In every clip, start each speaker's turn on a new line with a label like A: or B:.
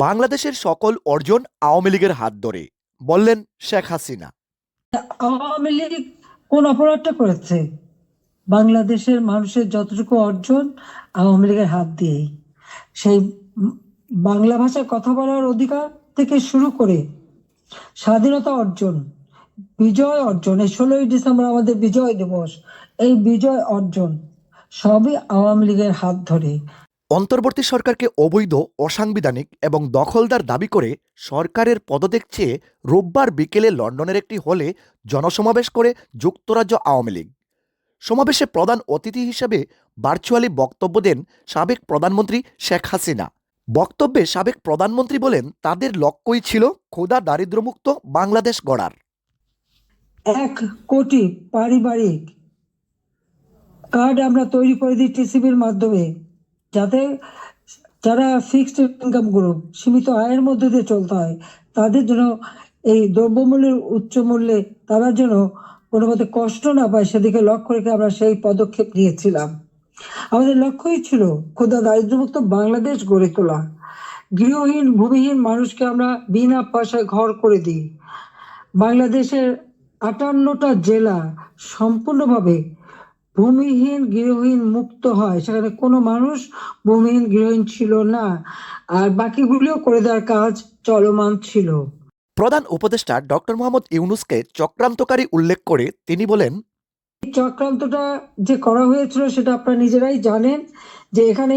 A: বাংলাদেশের সকল অর্জন আওয়ামী লীগের হাত ধরে, বললেন শেখ হাসিনা।
B: আওয়ামী লীগ কোন অপরাধটা করেছে? বাংলাদেশের মানুষের যতটুকু অর্জন আওয়ামী লীগের হাত দিয়েই। সেই বাংলা ভাষায় কথা বলার অধিকার থেকে শুরু করে স্বাধীনতা অর্জন, বিজয় অর্জন, এই ষোলোই ডিসেম্বর আমাদের বিজয় দিবস, এই বিজয় অর্জন সবই আওয়ামী লীগের হাত ধরে।
A: অন্তর্বর্তী সরকারকে অবৈধ, অসাংবিধানিক এবং দখলদার দাবি করে সরকারের পদত্যাগ চেয়ে রোববার বিকেলে লন্ডনের একটি হলে জনসমাবেশ করে যুক্তরাজ্য আওয়ামী লীগ। সমাবেশে প্রধান অতিথি হিসেবে ভার্চুয়ালি বক্তব্য দেন সাবেক প্রধানমন্ত্রী শেখ হাসিনা। বক্তব্যে সাবেক প্রধানমন্ত্রী বলেন, তাদের লক্ষ্যই ছিল ক্ষুধা, দারিদ্র্যমুক্ত বাংলাদেশ গড়ার।
B: এক কোটি পারিবারিক কার্ড আমরা তৈরি করে দিই টিসিবির মাধ্যমে। যাতে যারা ফিক্সড ইনকাম গ্রুপ সীমিত আয়ের মধ্যে দিয়ে চলতে হয়, তাদের জন্য এই দ্রব্যমূল্যের উচ্চ মূল্যে তারা যেন কোনো মতে কষ্ট না পায়, সেদিকে লক্ষ্য রেখে আমরা সেই পদক্ষেপ নিয়েছিলাম। আমাদের লক্ষ্যই ছিল ক্ষুদা দারিদ্র্যমুক্ত বাংলাদেশ গড়ে তোলা। গৃহহীন, ভূমিহীন মানুষকে আমরা বিনা পয়সায় ঘর করে দিই। বাংলাদেশের আটান্নটা জেলা সম্পূর্ণভাবে ভূমিহীন গৃহহীন মুক্ত হয়। সেখানে কোনো মানুষ ভূমিহীন গৃহহীন ছিল না। আর বাকিগুলিও করে দেওয়ার কাজ চলমান ছিল।
A: প্রধান উপদেষ্টা ডক্টর মোহাম্মদ ইউনুসকে চক্রান্তকারী উল্লেখ করে তিনি বলেন
B: চক্রান্তটা যে করা হয়েছিল সেটা আপনারা নিজেরাই জানেন যে এখানে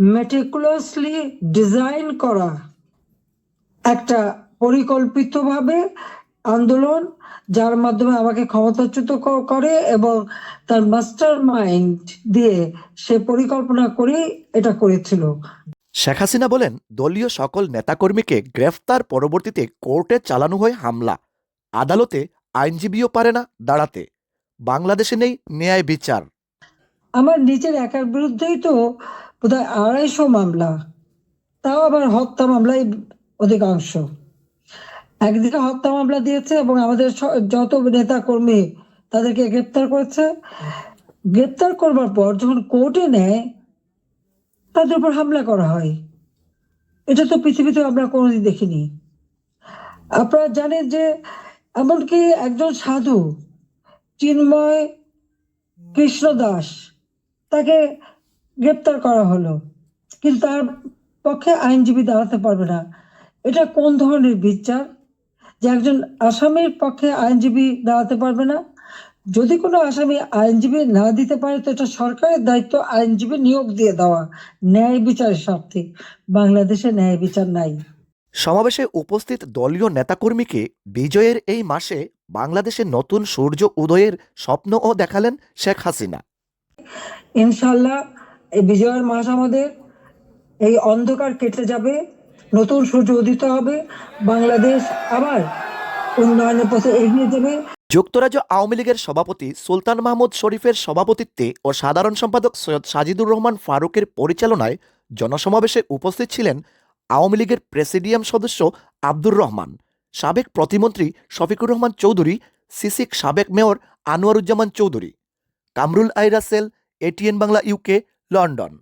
B: মেটিকুলাসলি ডিজাইন করা। একটা পরিকল্পিতভাবে আন্দোলন যার মাধ্যমে আমাকে ক্ষমতাচ্যুত করে এবং তার মাস্টার মাইন্ড দিয়ে সে পরিকল্পনা করেই এটা করেছিল।
A: শেখ হাসিনা বলেন দলীয় সকল নেতাকর্মীকে গ্রেফতার পরবর্তীতে কোর্টে চালানো হয় হামলা। আদালতে আইনজীবীও পারে না দাঁড়াতে। বাংলাদেশে নেই ন্যায় বিচার।
B: আমার নিজের একার বিরুদ্ধেই তো বোধহয় আড়াইশো মামলা, তাও আবার হত্যা মামলাই অধিকাংশ। একদিকে হত্যা মামলা দিয়েছে এবং আমাদের যত নেতা কর্মী তাদেরকে গ্রেপ্তার করেছে। গ্রেপ্তার করবার পর যখন কোর্টে নেয়, তাদের উপর হামলা করা হয়। এটা তো পৃথিবীতে আমরা কোনোদিন দেখিনি। আপনারা জানেন যে, এমনকি একজন সাধু, চিন্ময় কৃষ্ণ দাস তাকে গ্রেপ্তার করা হলো। কিন্তু তার পক্ষে আইনজীবী দাঁড়াতে পারবে না। এটা কোন ধরনের বিচার? যে একজন আসামির পক্ষে আইনজীবী দাঁড়াতে পারবে না? যদি কোনো আসামি আইনজীবী না দিতে পারে তো এটা সরকারের দায়িত্ব আইনজীবী নিয়োগ দিয়ে দেওয়া। ন্যায় বিচারের স্বার্থে। বাংলাদেশে ন্যায় বিচার নাই।
A: সমাবেশে উপস্থিত দলীয় নেতাকর্মীকে বিজয়ের এই মাসে বাংলাদেশে নতুন সূর্য উদয়ের স্বপ্নও দেখালেন শেখ হাসিনা।
B: ইনশাল্লাহ এই বিজয়ের মাস আমাদের এই অন্ধকার কেটে যাবে, নতুন সূর্য উদিত হবে, বাংলাদেশ আবার উন্নয়নের পথে এগিয়ে যাবে।
A: যুক্তরাজ্য আওয়ামী লীগের সভাপতি সুলতান মাহমুদ শরীফের সভাপতিত্বে ও সাধারণ সম্পাদক সৈয়দ সাজিদুর রহমান ফারুকের পরিচালনায় জনসমাবেশে উপস্থিত ছিলেন আওয়ামী লীগের প্রেসিডিয়াম সদস্য আব্দুর রহমান, সাবেক প্রতিমন্ত্রী শফিকুর রহমান চৌধুরী, সিসিক সাবেক mayor Anwaruzzaman Chowdhury, Kamrul I Rasel ATN Bangla UK London